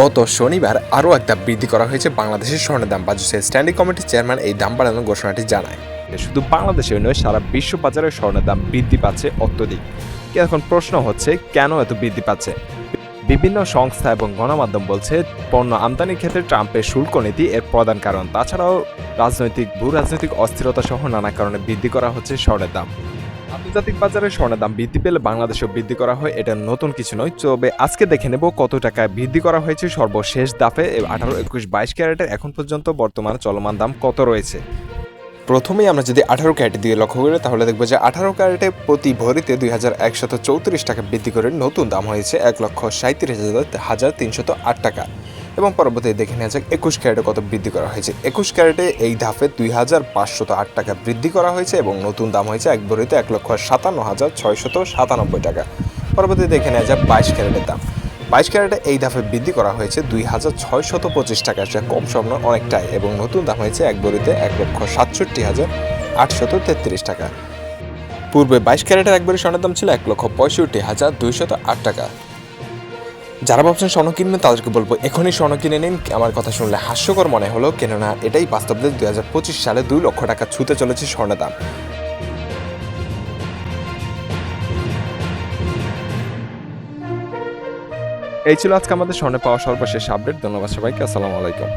গত শনিবার আরও এক বৃদ্ধি করা হয়েছে বাংলাদেশের স্বর্ণের দাম বাজুসের স্ট্যান্ডিং কমিটির চেয়ারম্যান এই দাম বাড়ানোর ঘোষণাটি জানায়। শুধু বাংলাদেশে নয়, সারা বিশ্ব বাজারে স্বর্ণের দাম বৃদ্ধি পাচ্ছে অত্যধিক। এখন প্রশ্ন হচ্ছে, কেন এত বৃদ্ধি পাচ্ছে? বিভিন্ন সংস্থা এবং গণমাধ্যম বলছে, পণ্য আমদানির ক্ষেত্রে ট্রাম্পের শুল্ক নীতি এর প্রধান কারণ। তাছাড়াও রাজনৈতিক ভূ রাজনৈতিক অস্থিরতা সহ নানা কারণে বৃদ্ধি করা হচ্ছে স্বর্ণের দাম। আন্তর্জাতিক বাজারে স্বর্ণের দাম বৃদ্ধি পেলে বাংলাদেশেও বৃদ্ধি করা হয়, এটা নতুন কিছু নয়। তবে আজকে দেখে নেব কত টাকায় বৃদ্ধি করা হয়েছে সর্বশেষ দাফে আঠারো, একুশ, বাইশ ক্যারেটের এখন পর্যন্ত বর্তমান চলমান দাম কত রয়েছে? প্রথমেই আমরা যদি আঠারো ক্যারেটের দিয়ে লক্ষ্য করি, তাহলে দেখব যে আঠারো ক্যারেটে প্রতি ভরিতে দুই হাজার একশত চৌত্রিশ টাকা বৃদ্ধি করে নতুন দাম হয়েছে এক লক্ষ সাঁত্রিশ হাজার হাজার তিনশত আট টাকা। এবং পরবর্তীতে দেখে নেওয়া যাক একুশ ক্যারেটে কত বৃদ্ধি করা হয়েছে। একুশ ক্যারেটে এই ধাপে দুই হাজার পাঁচশত আট টাকা বৃদ্ধি করা হয়েছে এবং নতুন দাম হয়েছে এক ভরিতে এক লক্ষ সাতান্ন হাজার ছয়শত সাতানব্বই টাকা। পরবর্তীতে দেখে নেওয়া যাক বাইশ ক্যারেটের দাম। বাইশ ক্যারেটে এই ধাপে বৃদ্ধি করা হয়েছে দুই হাজার ছয়শত পঁচিশ টাকা, যা কম স্বর্ণ অনেকটাই এবং নতুন দাম হয়েছে এক বড়িতে এক লক্ষ সাতষট্টি হাজার আটশত তেত্রিশ টাকা। পূর্বে বাইশ ক্যারেটের একবারে স্বর্ণের দাম ছিল এক লক্ষ পঁয়ষট্টি হাজার দুইশত আট টাকা। যারা ভাবছেন স্বর্ণ কিনবেন, তাদেরকে বলব এখনই স্বর্ণ কিনে নিন। আমার কথা শুনলে হাস্যকর মনে হলো, কেননা এটাই বাস্তব দুই হাজার পঁচিশ সালে দুই লক্ষ টাকা ছুতে চলেছে স্বর্ণের দাম। এই ছিল আজকে আমাদের স্বর্ণে পাওয়া সর্বশেষ আপডেট ধন্যবাদ সবাইকে, আসসালামু আলাইকুম।